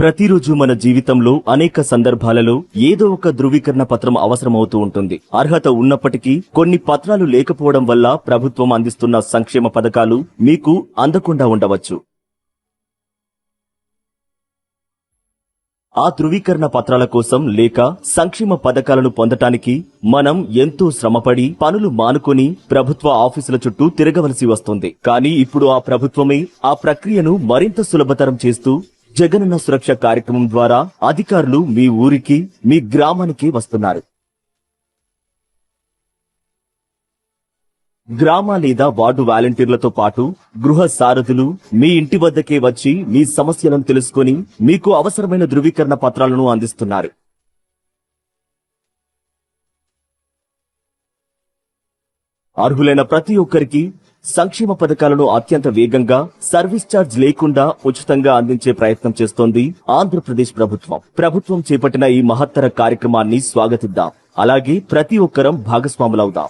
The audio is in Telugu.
ప్రతిరోజు మన జీవితంలో అనేక సందర్భాలలో ఏదో ఒక ధృవీకరణ పత్రం అవసరమవుతూ ఉంటుంది. అర్హత ఉన్నప్పటికీ కొన్ని పత్రాలు లేకపోవడం వల్ల ప్రభుత్వం అందిస్తున్న సంక్షేమ పథకాలు మీకు అందకుండా ఉండవచ్చు. ఆ ధృవీకరణ పత్రాల కోసం లేక సంక్షేమ పథకాలను పొందటానికి మనం ఎంతో శ్రమపడి పనులు మానుకొని ప్రభుత్వ ఆఫీసుల చుట్టూ తిరగవలసి వస్తుంది. కానీ ఇప్పుడు ఆ ప్రభుత్వమే ఆ ప్రక్రియను మరింత సులభతరం చేస్తూ జగనన్న సురక్ష కార్యక్రమం ద్వారా అధికారులు మీ ఊరికి మీ గ్రామానికి వస్తున్నారు. గ్రామ లేదా వార్డు వాలంటీర్లతో పాటు గృహ సారథులు మీ ఇంటి వద్దకే వచ్చి మీ సమస్యలను తెలుసుకొని మీకు అవసరమైన ధృవీకరణ పత్రాలను అందిస్తున్నారు. అర్హులైన ప్రతి ఒక్కరికి సంక్షేమ పథకాలను అత్యంత వేగంగా సర్వీస్ ఛార్జ్ లేకుండా ఉచితంగా అందించే ప్రయత్నం చేస్తోంది ఆంధ్రప్రదేశ్ ప్రభుత్వం. ప్రభుత్వం చేపట్టిన ఈ మహత్తర కార్యక్రమాన్ని స్వాగతిద్దాం. అలాగే ప్రతి ఒక్కరం భాగస్వాములవుదాం.